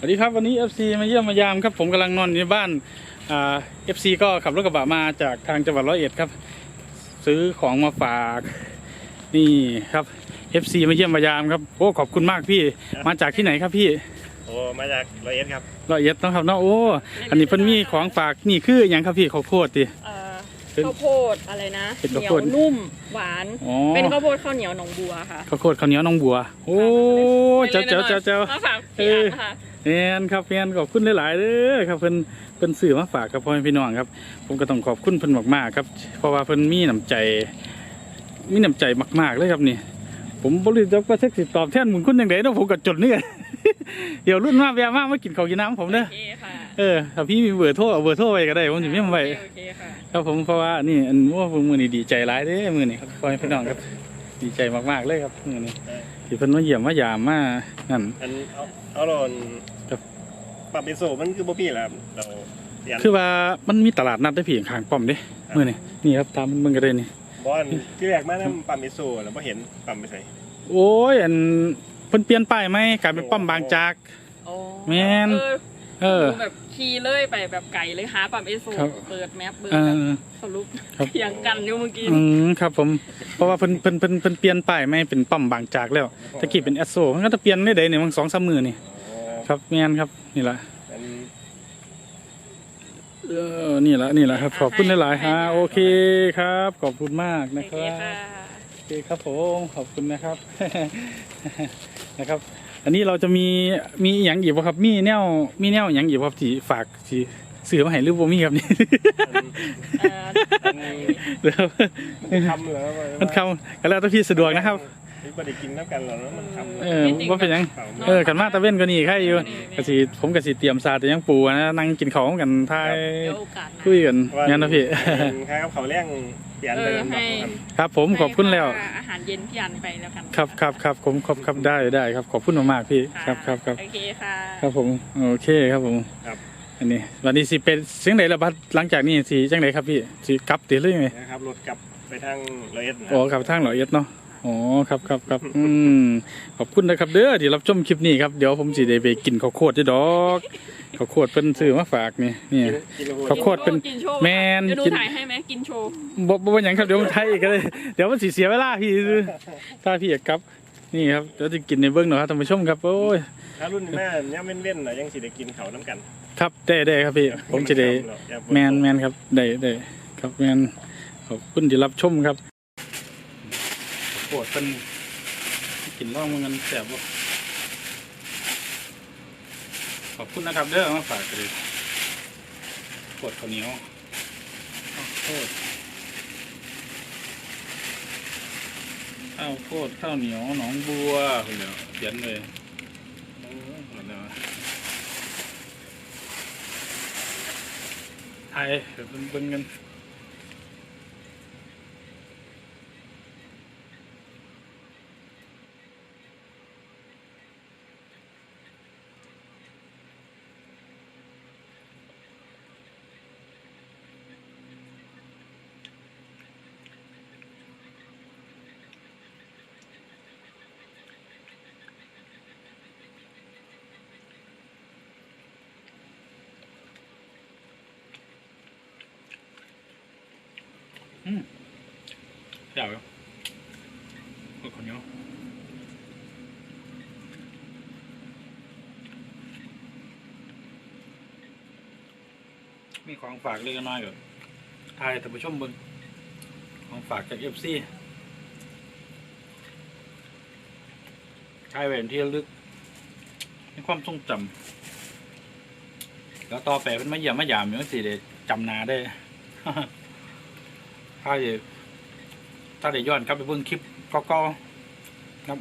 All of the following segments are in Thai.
สวัสดีครับวันนี้ FC มาเยี่ยมมายามครับผมกำลังนอนอยู่ในบ้านอ่า FC ก็ขับรถกระบะมาจากทางจังหวัดร้อยเอ็ดครับ ซื้อของมาฝากนี่ครับ FC มาเยี่ยมมายามครับโอ้ขอบคุณมากพี่มาจากที่ไหนครับพี่โอ้มาจากร้อยเอ็ดครับร้อยเอ็ดเนาะครับเนาะโอ้อันนี้เพิ่นมีของฝากนี่คืออย่างครับพี่ข้าวโพดดิเอ่อเป็นข้าวโพดอะไรนะเป็นเหข้าวนียโพวดนุ่มหวานอ๋อเป็นข้าวโพดข้าวเหนียวหนองบัวค่ะข้าวโพดข้าวเหนียวน้องบัว โอ้เจ้าเจ้าเจ้าเจ้ามาฝากพี่อันค่ะ แอนครับแอนขอบคุณหลายๆเด้อครับเพิ่นเพิ่นซื้อมาฝากกับพ่อแม่พี่น้องครับ ผมก็ต้องขอบคุณเพิ่นมากๆครับ เพราะว่าเพิ่นมีน้ำใจ มีน้ำใจมากๆเลยครับนี่ ผมบริจาคว่าเซ็กสิตอบแทนหมุนคุณอย่างไรเนาะผมก็จดเนี่ยเดี๋ยวรุ่นมาแวะมามากินข้าวกินน้ำผมเด้อ โอเคค่ะเออถ้าพี่มีเบอร์โทรเอาเบอร์โทรไว้ก็ได้ผมจะไม่มาไว้โอเคค่ะ ครับผมเพราะว่านี่อันว่าผมมือนี้ดีใจหลายเด้อมือนี้ครับพ่อแม่พี่น้องครับ ดีใจมากๆเลยครับมือนี้ ที่เพิ่นมาเยี่ยมมายามมานั่น อันเอาเอาหลอนครับ ปรับเป็นโซมันคือบ่มีแล้วครับเราเปลี่ยนคือว่ามันมีตลาดนัดได้เพียงข้างป้อมเด้มื่อนี่นี่ครับตามมันก็ได้นี่ บอลที่แรกมานํปั๊มเป็นโซแล้วบ่เห็นปั๊มไปใส่โอ้ยอันเพิ่นเปลี่ยนป้ายไหมกลายเป็นป้อมบางจาก โอ้แม่น เออ เออ ดูแบบ ขี่เลยไปแบบไก่เลยหาปั๊มเอสโซครับ เปิดแมปเบิร์เอแบบอสรุปครับเถียงกันอยู่เมื่อกี้อืมครับผมเพราะว่าเพิ่นเพิ่นเพิ่นเพิ่นเปลี่ยนป้ายไหมเป็นป้อมบางจากแล้วตะกี้เป็นแอสโซมันก็จะเปลี่ยนได้เด้เนี่ยมันสองสามมือนี่อ๋อครับแม่นครับนี่ละอันเออนี่ละนี่ละครับขอบคุณหลายๆฮะโอเคครับ ขอบคุณมากโอนะคเครับ ค่ะ โอเคครับผมขอบคุณนะครับ นะครับ อันนี้เราจะมีมีอหย่างอีกบ่ครับ มีแนวมีแนวอหย่างอีกบ่ครับที่ฝากที่ซื้อมาให้หรือบ่มีครับนี่ เอ่ออันเดี๋ยวมันคำเหรอว่ามันคำก็แล้วแต่พี่สะดวกนะครับนี่บ่ได้กินน้ำกันหรอกเนอะมันคำเออว่าเป็นหยังเออกันมาตะเว้นก็นี่ใครอยู่ก็สิผมก็สิเตรียมซาแต่ยังปูนะนั่งกินข้าวกันทายเดี๋ยวโอกาสหน้า คุยกันงั้นนะพี่เป็นค่ากับเขาวแรง เปลี่ยนไปเออเป็นให้แบบครับผมขอบคุณแล้ว ให้อาหารเย็นพี่อันไปแล้วกันครับครับครับผมขอบครับได้ได้ครับขอบคุณมากๆพี่ครับครับครับ โอเคค่ะ ครับผมโอเคครับผมครับ อันนี้ วันนี้สิเป็นเสียงไหนละบัดหลังจากนี้สิจังไหนครับพี่สิกลับตีหรือยังไงนะครับรถกลับไปทางร้อยเอ็ดนะอ๋อครับทางเหล่อเอ็ดเนาะอ๋อครับครับครับอืมขอบคุณนะครับเด้อที่รับชมคลิปนี้ครับเดี๋ยวผมสิได้ไปกินข้าวโพดด้วยดอก ข้าวโพดเพิ่นซื้อมาฝากนี่นี่กินแล้วขอบโคตรเป็นกินโชว์แมนเดี๋ยวดูกินถ่ายให้ไหมกินโชว์บ่บ่เป็นหยังครับเดี๋ยวผมไทยอีกก็เลยเดี๋ยวมันสิเสียเวลาพี่ซื้อถ้าพี่อยากกลับนี่ครับเดี๋ยวจะกินในเบื้องหน่อยครับท่านผู้ชมครับโอ้ยถ้ารุ่นแม่ยังเว้นๆน่ะยังสิได้กินเขาวน้ำกัน ครับได้ได้ครับพี่ผมจะได้แมนแมนครับได้ได้ครับแมนขอบคุณที่รับชมครับปวดเป็นกินร่องมันแสบบ่ข อบคุณนะครับเด้อมาฝากกันเลยกดข้าวเหนียวข้าวโพดข้าวโพดข้าวเหนียวหนองบัวคนเดียวเขียนเลยโอ้ยคนเดียวไทยเดี๋ยวเบิ่งกัน เดี๋ยวครับกดคนเดียวมีของฝากเล็กน้อยก่อนทายท่านผู้ชมบิ่งของฝากจากเอฟซีทายแหวนที่ลึกมีความทรงจำแล้วต่อไปเป็นมาเยี่ยมมายามอยู่สิเดจำนาได้ถ้าจะ ถ้าได้ย้อนกลับไปเบิ่งคลิปเก็ครับ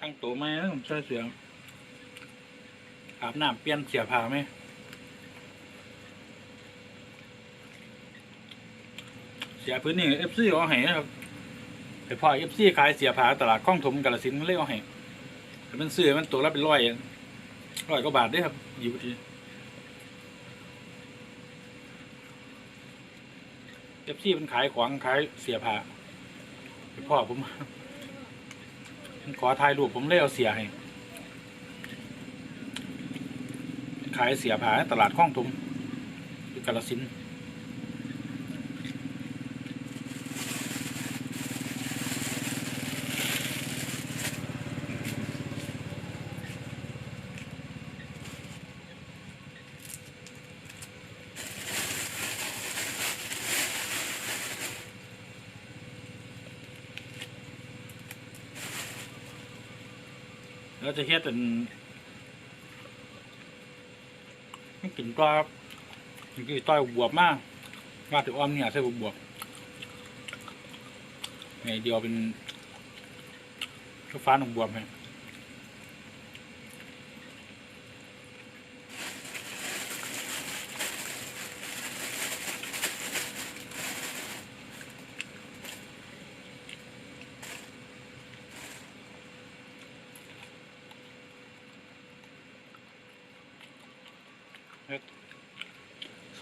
ตั้งตัวไหมผมใส่เสียงอาบน้ำเปลี่ยนเสียผ้าไหม สียพื้นนี่เอฟซีเอาให้นะครับไปพ่อเอฟซีขายเสียผาตลาดคลองถมกาลสินธุ์มันเลยเอาให้แต่มันซื้อมันตัวละเป็นร้อยร้อยกว่าบาทเด้วยครับอยู่ทีเอฟซีมันขายของขายเสียผ้าไปพ่อผมมันขอถ่ายรูปผมเลยเอาเสียให้ขายเสียผ้าตลาดคลองถมที่กาลสินธุ์ จะเฮ็ดเป็นมันกินปลามันกี่ต้อยบวบมากมาถึงอ้อมเนี่ยใส่บวบไงเดียวเป็นก็ฟ้าหนองบวบไง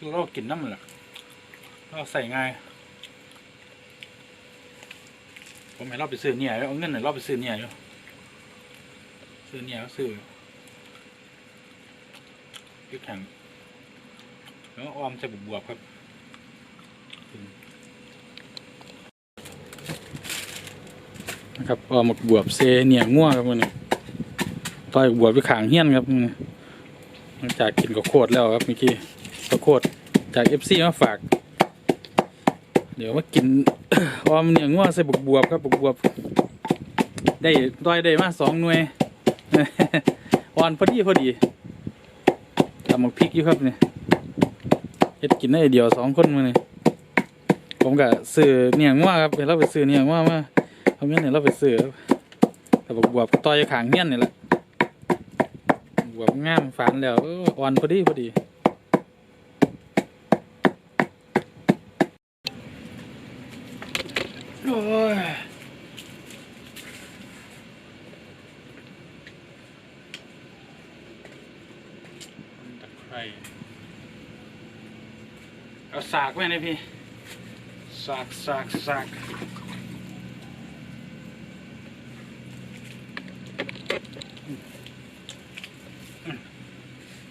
คือเรากินน้ำมันแหละเราใส่ง่ายผมให้เราไปซื้อเนี่ยเอาเงินให้เราไปซื้อเนี่ยอยู่ซื้อเนี่ยก็ซื้อยึดแข็งแล้วออมใส่บวบครับนะครับออมบวบเซเนี่ยง่วครับมันต่อยบวบไปขางเฮี้ยนครับหลังจากกินกับโคตรแล้วครับเมื่อกี้กับโคตร จากเอฟซีมาฝาก เดี๋ยวมากิน ออมเนี่ยง่วใส่บวบบวบครับบวบบวบ ได้ด้อยได้มาสองหน่วยอ่อนพอดีพอดีทำหมกพริกอยู่ครับเนี่ยเฮ็ดกินได้เดียวสองคนมาเนี่ยผมก็ซื้อเนี่ยง่วครับเดี๋ยวเราไปซื้อเนี่ยง่วมาเอาเงินเนี่ยเราไปซื้อแต่บวบบวบต่อยขางเงี้ยนี่แหละบวบงามฝันแล้วอ่อนพอดีพอดี โอ้ยตะ ไคร้เอาสากไว้นะพี่ สากสากสาก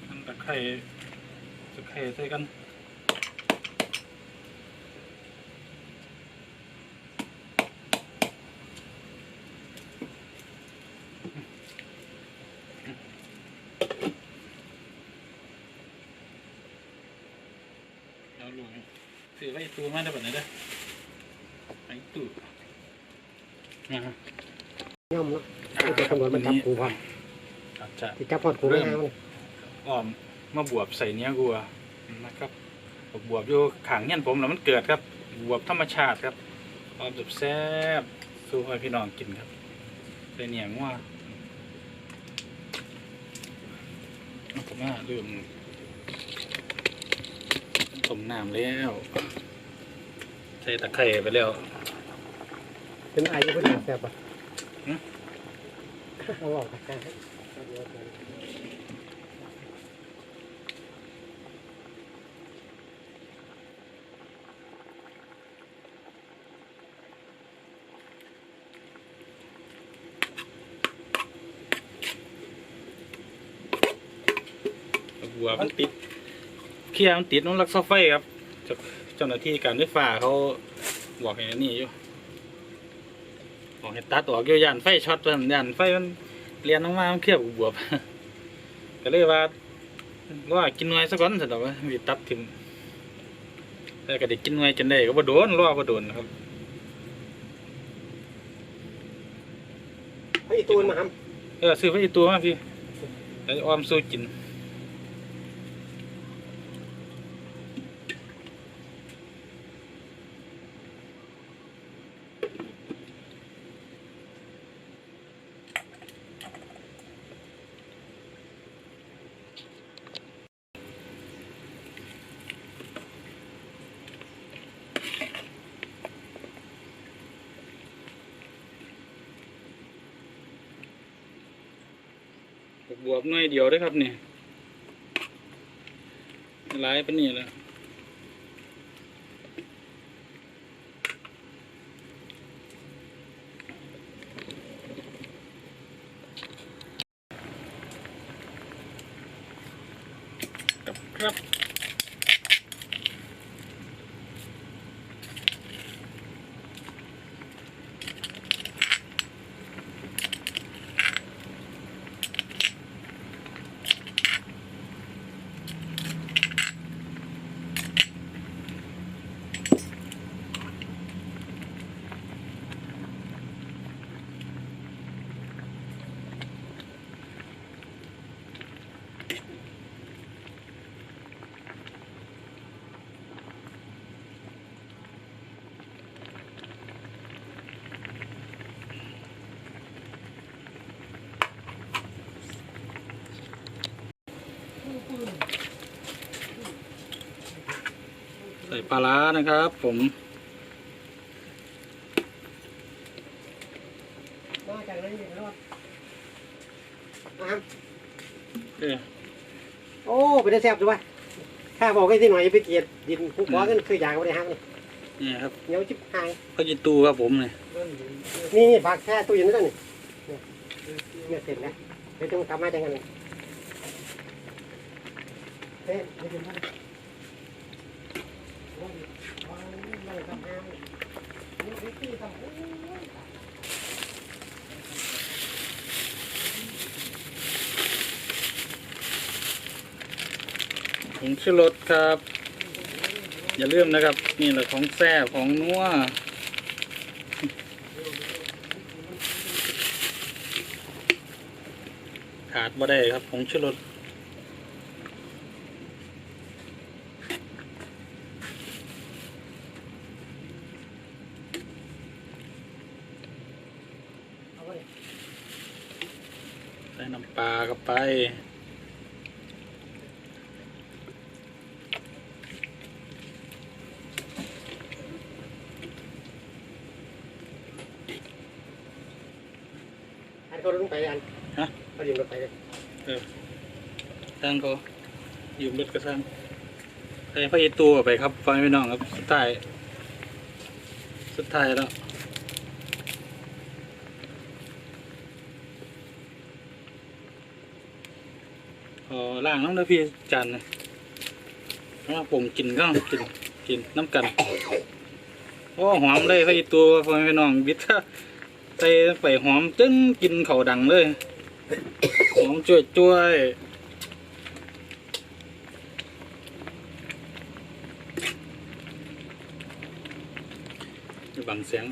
มันตะไคร้ตะไคร้ใส่กัน เอาลูก ถือไว้ตู้มาได้แบบไหนเด้อไอ้ตู้นะฮะย่อมเนาะไอ้ตัวตำรวจมันจับกูพร้อมอาจจะที่จับพอดกูไม่เอาอ้อมมาบวบใส่เนี้ยกัวนะครับบวบอยู่ขางเงี้ยนผมแล้วมันเกิดครับ บวบธรรมชาติครับอ้อมแบบแซ่บสู้ให้พี่น้องกินครับใส่เนียงว่าเอาผมว่าลืมต้ มน้ำแล้ว ใส่ตะไคร้ไปแล้ว เป็นอายุเพิ่นหาแซ่บป่ะหึเอาออกกันได้หัวมันติด เคลียร์มันติดน้องลักเสาไฟครับเจ้าเจ้าหน้าที่การไฟฟ้าเขาบอกให้อันนี่อยู่บอกให้ตัดออกอยู่ยานไฟช็อตมันยานไฟมันเรียนออกมามันเคลียร์บวบก็เลยว่าว่ากินหน่วยสักก่อนสิแต่ว่ามีตัดถึงแต่ก็ได้กินหน่วยจนได้ก็บ่โดนรอบ่โดนนะครับไอ้ตูนมาครับเออซื้อไว้อีกตัวมาพี่แล้วออมสู้กิน บวบหน่วยเดียวด้วยครับเนี่ยหลายเป็นนี่แล้ว ลาร้านะครับ ผมนอกจากนั้นยังรอดนะครับเออโอ้ไปได้แซ่บดูวะข้าบอกให้ที่หน่อยไปเกลียดดินผู้ขอกันคืออย่างบ่ได้ฮักนี่นี่ครับเหนียวชิบหายพระจิตูครับผมเนี่ยนี่นี่ผักแค่ตู้เย็นนั่นนี่เนี่ยเนี่ยเสร็จแล้วเดี๋ยวต้องกลับมาจังกันเฮ้ยเดี๋ย ผงชูรสครับ อย่าลืมนะครับ นี่แหละของแซ่ของนัวขาดบ่ได้ครับผงชูรส เอาไว้ ใส่น้ำปลาเข้า ไป อันเขาลงไปอันฮะเขาดิ่งลงไปเลยช่างเขายืมรถกระช่างใส่พระเยตูออกไปครับฟังพี่น้องครับสุดท้ายสุดท้ายแล้ว อล่างน้ำเด้อพี่จานนะเอาผมกินก็กินกินน้ำกันโอ้หอมเลยพระเยตูฟังพี่น้องบิดใส่ไปหอมจึ้งกินเขาดังเลยหอมจ่วยจ่วยบังเสียง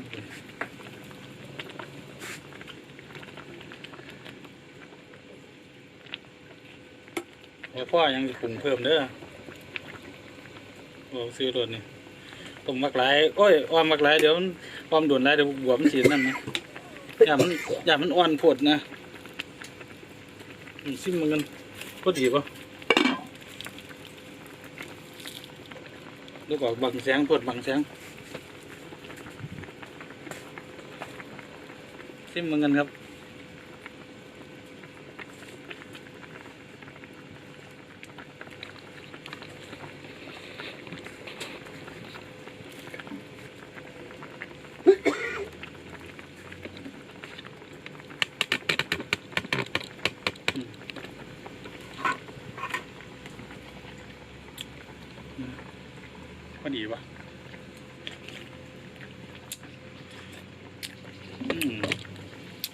ดี๋ยวพ่อยังจะปรุงเพิ่มเด้อโอ้ซื้อรถนี่ต้มมักหลายโอ้ยอ้อมมักหลายเดี๋ยวมันอ้อมด่วนหลายเดี๋ยวบวมมันสีนั่นนะอย่ามันอย่ามันอ่อนโพดนะซิมมันกันก็ดีป่ะแล้วก็บังแสงเปิดบังแสงซิมมันกันครับ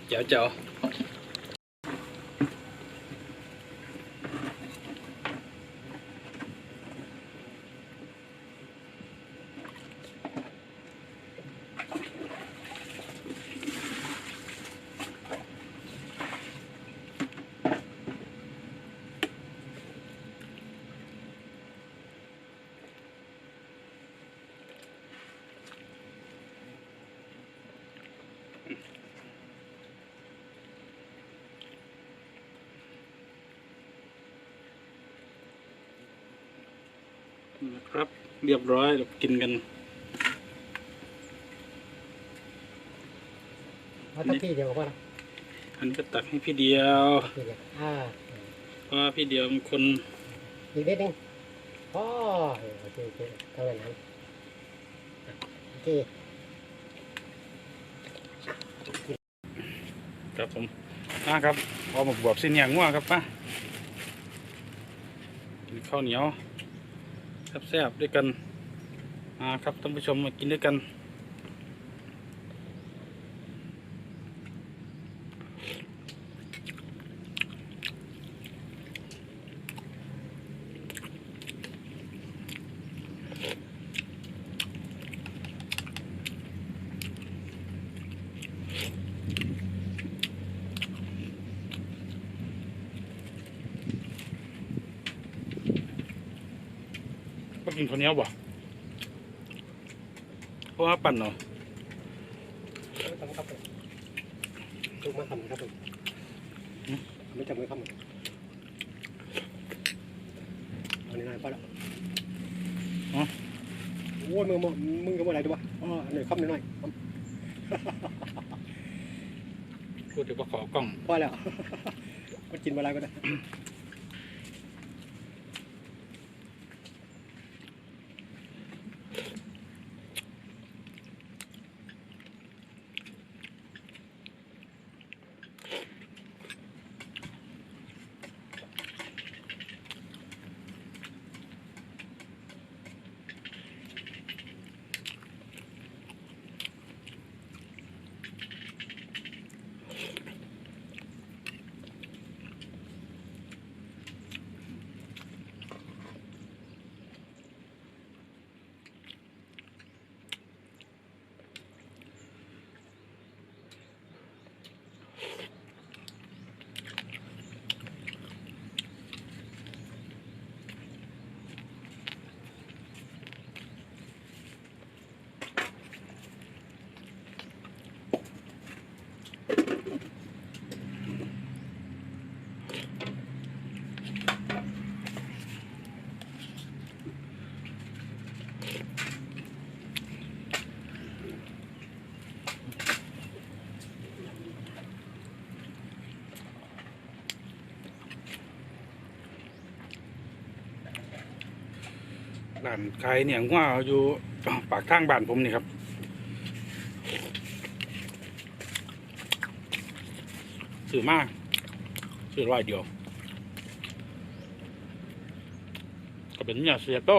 เจ๋วเจ๋วนะครับ เรียบร้อยเดี๋ยวกินกันเอาทัพพี่เดียวก็พอละอันนี้ก็ตักให้พี่เดียวพี่เดียวอ่าพี่เดียวเป็นคนอีกนิดนึงอ๋อโอเคโอเคเท่านั้นโอเคครับผมนะครับเอาหมกบวบสิ้นอย่างง่วงครับป้ากินข้าวเหนียว แซ่บๆด้วยกันมาครับท่านผู้ชมมากินด้วยกัน ก็กินข้าวเหนียวบ่เพราะว่าปั่นเนาะทำครับผมทุกมาทำครับผมไม่จำไม่คำอันนี้นายป้าละโอ้ยมึงมึงก็บ่อะไรดูวะอ๋อหน่อยคำหน่อยพูดถึงว่าขอกล้องพอแล้วก็กินอะไรก็ได้ ร้านขายเนี่ยง่วอยู่ปากทางบ้านผมนี่ครับซื้อมากซื้อร้อยเดียว ก็เป็นเนี่ยเสียโต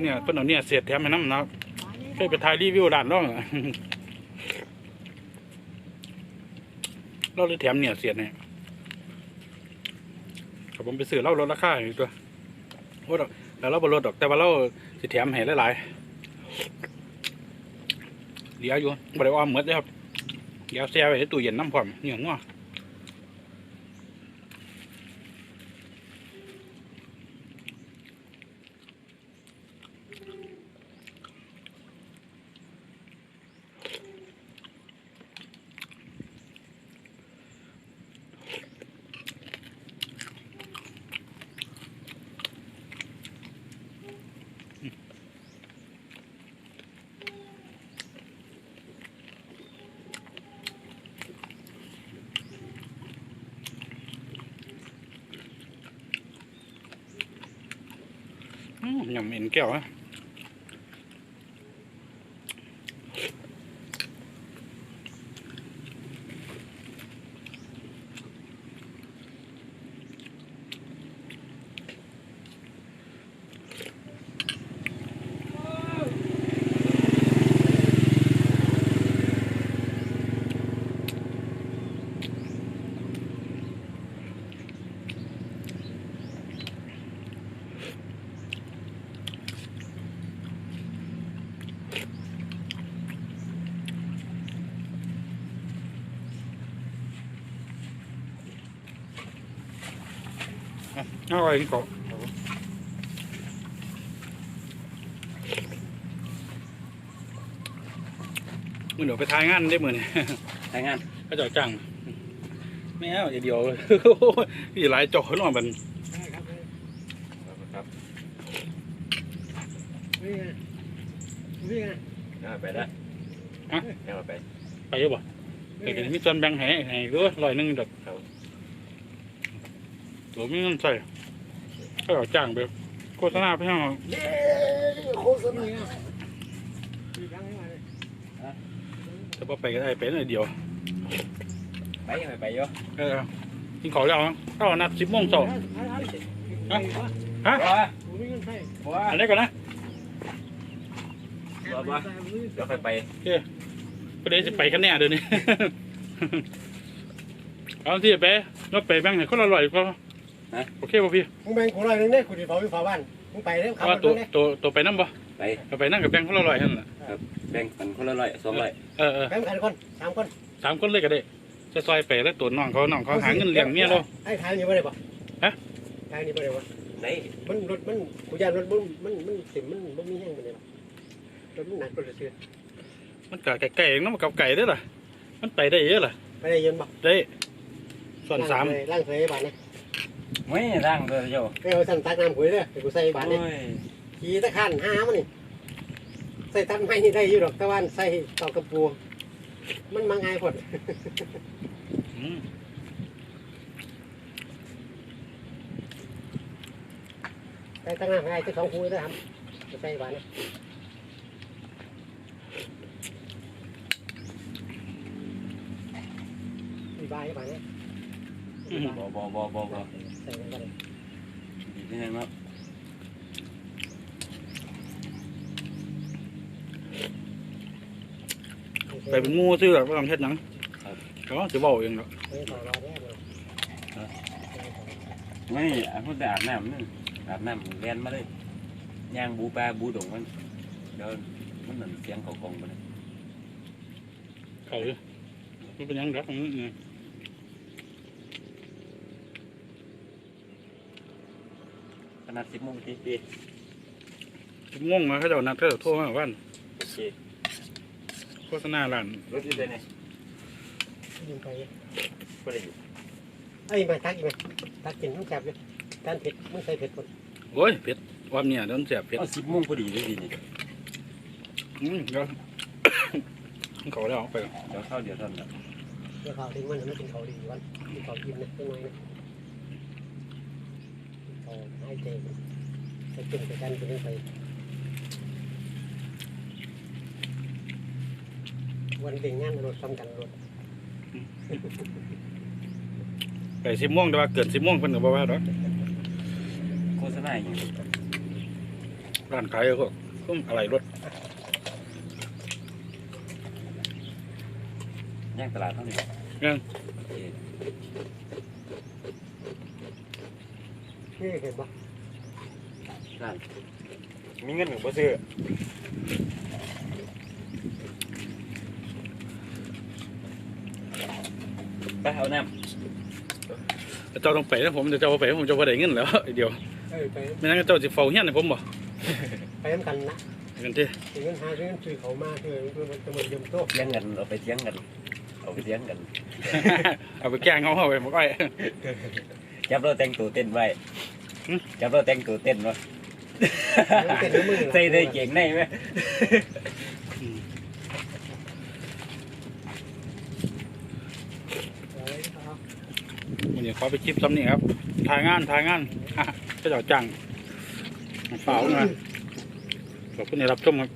เนี่ยเพิ่นเอาเนี่ยเสียแถมให้น้ำนะเคยไปถ่ายรีวิวร้านน้องเราเลยแถมเนี่ยเสียเนี่ย ครับผมไปซื้อเล่าลดราคาอยู่ตัวโอ้ดอกแล้วเราบลดดอกแต่ว่าเราสิแถมให้หลายๆเหลืออยู่บริวารเหมือนเลยครับเดี๋ยวแช่ไว้ในตู้เย็นน้ำผอมเหนี่ยงัวอื ยำเอ็นแก้วอะ อร่อยเกาะมือเดี๋ยวไปทายงานได้มือนี่รายงานก็จะจ้างไม่เอาอย่าเดียวพี่หลายจอหน่อยมันครับนี่ไงนี่ไงไปได้ฮะยังไปไปเยอะบ่ไปกันมีส่วนแบ่งให้ให้ด้วยร้อยหนึงดอกครับผมมีเงินใส่ ก็เอาจ้างไปโฆษณาไปให้เราเย้โฆษณาอีกครั้งให้มาเลยแต่พอไปก็ได้ไปหน่อยเดียว ไปยังไงไปเยอะเออกินของแล้วนะก็นัดสิบโมงเช้าฮะฮะว้าผมไม่เงินใช่ว้าอันนี้ก่อนนะว้าว้าเดี๋ยวไปไปประเดี๋ยวจะไปกันแน่เดี๋ยวนี้เอาที่ไปรถไปแบ่งให้คนละร้อยก็ โอเคป่ะพี่มึงแบ่งคนละหนึ่งเนี่ยคุณที่เฝ้าอยู่ฝาบ้านมึงไปเด้อเพขับราะรว่าถตัวเนี่ยตัวตัวไปนั่งบ่ไปเอาไปนั่งกับแบ่งคนละร้อยนั่นแหละแบ่งกันคนละร้อยสองร้อยเออเออแบ่งกันคนสามคนสามคนเลยก็ได้ จะซอยไปแล้วตัวน้องเขาน้องเขาหาเงินเลี้ยงเมียเรา ไอ้ทางนี้ไม่ได้ปะฮะ ทางนี้ไม่ได้ปะไหนมันรถมันกูยานรถมันมันมันเต็มมันมันมีแห้งมันเลยรถมันหนักรถเสือมันกะไก่ๆเองเนาะมันกับไก่ได้อล่ะ มันไปได้เยอะล่ะ ไม่ได้เยินปะได้ส่วนสามล่างเคยบาทเนี่ย ไม่ร่างตัวเจ้าไม่เอาสั่นตักน้ำปุ๋ยเลยกูใส่บาทโอ้เนี่ยยขี่ตะขันห้ามันนี่ใส่ตันไม้นี่ได้อยู่ดอกตะวันใส่ตอกกระปู มันมาง่ายพอดอืมใส่ตั้งน้ำให้ที่สองคุยได้ทำกูใส่บาทเนี่ยมีบาทบาทเนี่ยมีบาทบ่บ่บ่บ่บ่ ใส่ลงไปเลยดีที่ไหนมาไปเป็นหมูซื้อหรอกไม่ต้องเฮ็ดหยังเขาจะบอกเองหรอกไม่ต่อรอแน่เลยไม่อาบแต่อาบน้ำนึงอาบน้ำเรียนมาเลยย่างบูปลาบูดงมันเดี๋ยวมันนั่นเสียงเขากองไปเลยเขาอยู่มันเป็นหยังรักของมันนี่ข นาดสิบโมงทีดีงงมาเขาเจะนัดเขาเจะโทรมาว่าโอเคโฆษณาร้านรถอยู่ไหนยิงไปก็ได้อยู่ไอ้มาตักอีกไหมตักกินต้องแซ่บเลยการเผ็ดมึงใส่เผ็ดก่อนโอ้ยเผ็ดความเนี่ยโดนแสบเผ็ดเอาสิบโมงพอดีเลยดีนี่อืมเดี๋ยว เขาแล้วเอาไปเดี๋ยวเข้าเดี๋ยวท่านละเดี๋ยวเขาทิ้งมันไม่กินเขาดีวันกินเขากินนะตั้งน้อยนะเขา ให้เจใส่กินไปกันกินไปวันเบ่งงานรถทำกันรถไปสิบโมงแต่ว่าเกินสิบโมงเพิ่นก็บว่าดอโฆษณาอย่างร้านขายพวกพวกอะไรรถย่างตลาดเท่านี้ยัง นี่เห็นปะนั่นมีเงินหนึ่งบ่ซื้อไปเอาน้แต่เจ้าต้องไปนะผมเดี๋ยวเจ้าบ่ไปผมจะบ่ได้เงินแล้ว เดี๋ยวเออไปไม่งั้นเจ้าสิเฝ้าเฮียนให้ผมบ่ไปทำกันนะเงินที่ถึงเงินหาถึงเงินซื้อเขามาคือเพื่อมันจะมันเยี่ยมโตำเลี้ยงกันเอาไปเลี้ยงกัน เอาไปเลี้ยงกัน เอาไปแกล้งเขาเอาไปบอกไอ้ จับเราแต่งตัวเต้นไว้หึจับเราแต่งตัวเต้นไว้เป็นน้ำมือใส่ได้เก่งในไหมวันนี้ขอไปคลิปซ้ำนี่ครับ ถ่ายงาน ถ่ายงานก็จะเอาจังเปล่ามาขอบคุณที่รับชมครับ